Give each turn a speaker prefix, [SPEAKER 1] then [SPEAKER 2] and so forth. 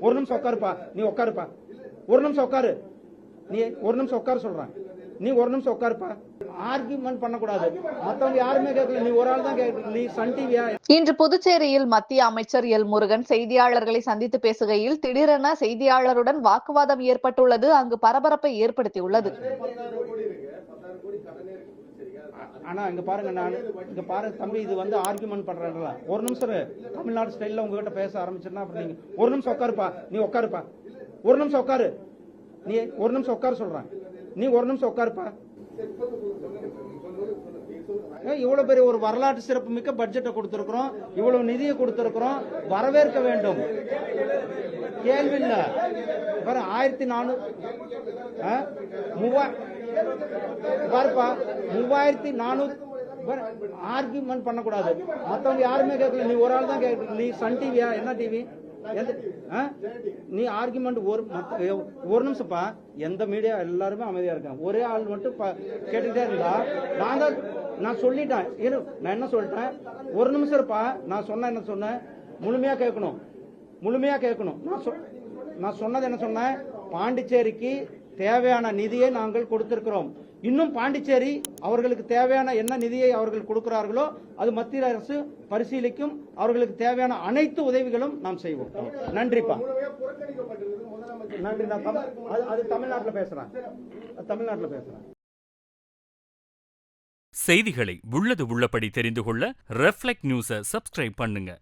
[SPEAKER 1] ஒரு நிமிஷம் உட்காருப்பா. நீ உட்காருப்பா. ஒரு நிமிஷம் உட்காரு. நீ ஒரு நிமிஷம் உட்கார சொல்றான் நீ ஒரு நிமிஷம் உட்காருப்பா. ஆர்கியூமெண்ட் பண்ணக்கூடாது. மத்தவங்க யாருமே கேட்கல. நீ ஒரு ஆள் தான் கேட்கல நீ சன் டிவியா
[SPEAKER 2] இன்று புதுச்சேரியில் மத்திய அமைச்சர் எல் முருகன் செய்தியாளர்களை சந்தித்து பேசுகையில் திடீரென செய்தியாளருடன் வாக்குவாதம் ஏற்பட்டுள்ளது. அங்கு பரபரப்பை ஏற்படுத்தியுள்ளது.
[SPEAKER 1] ஆனா இங்க பாருங்க நான் இங்க பாருங்க தம்பி இது வந்து ஆர்குமெண்ட் பண்றேன்ல ஒரு நிமிஷம் தமிழ்நாடு ஸ்டைல்ல உங்ககிட்ட பேச ஆரம்பிச்சிருந்தா அப்புறம் நீங்க ஒரு நிமிஷம் உட்காருப்பா. நீ உட்காருப்பா. ஒரு நிமிஷம் உட்காரு. நீ ஒரு நிமிஷம் உட்கார சொல்றேன். நீ ஒரு நிமிஷம் உட்காருப்பா. இவ்வளவு பெரிய ஒரு வரலாற்று சிறப்பு மிக்க பட்ஜெட்டை கொடுத்திருக்கிறோம். இவ்வளவு நிதியை கொடுத்திருக்கிறோம். வரவேற்க வேண்டும். கேள்வி இல்ல. ஆயிரத்தி நானூறு மூவா மூவாயிரத்தி நானூறு ஆர்கியூமெண்ட் பண்ணக்கூடாது. மத்தவங்க யாருமே கேட்கல. நீ ஒரு ஆள் தான் கேட்கல நீ சன் டிவியா என்ன டிவி நீ ஆர்குமெண்ட் ஒரு ஒரு நிமிஷம்ப்பா. எந்த மீடியா எல்லாருமே அமைதியா இருக்காங்க. ஒரே ஆள் மட்டும் கேட்டுக்கிட்டே இருந்தா நான் தான் நான் சொல்லிட்டேன். இரு நான் என்ன சொல்லிட்டேன்? ஒரு நிமிஷம் இருப்பா. நான் சொன்ன என்ன சொன்னேன் முழுமையா கேட்கணும். முழுமையா கேட்கணும். நான் நான் சொன்னது என்ன சொன்னேன்? பாண்டிச்சேரிக்கு தேவையான நிதியை நாங்கள் கொடுத்திருக்கிறோம். இன்னும் பாண்டிச்சேரி அவர்களுக்கு தேவையான என்ன நிதியை அவர்கள் கொடுக்கிறார்களோ அது மத்திய அரசு பரிசீலிக்கும். அவர்களுக்கு தேவையான அனைத்து உதவிகளும் நாம் செய்வோம். நன்றிப்பா. நன்றி அது- அது தமிழ்நாட்டில் பேசுறேன். தமிழ்நாட்டில் பேசுறேன்.
[SPEAKER 3] செய்திகளை உள்ளது உள்ளபடி தெரிந்து கொள்ள ரெஃப்ளெக்ட் நியூஸை சப்ஸ்கிரைப் பண்ணுங்க.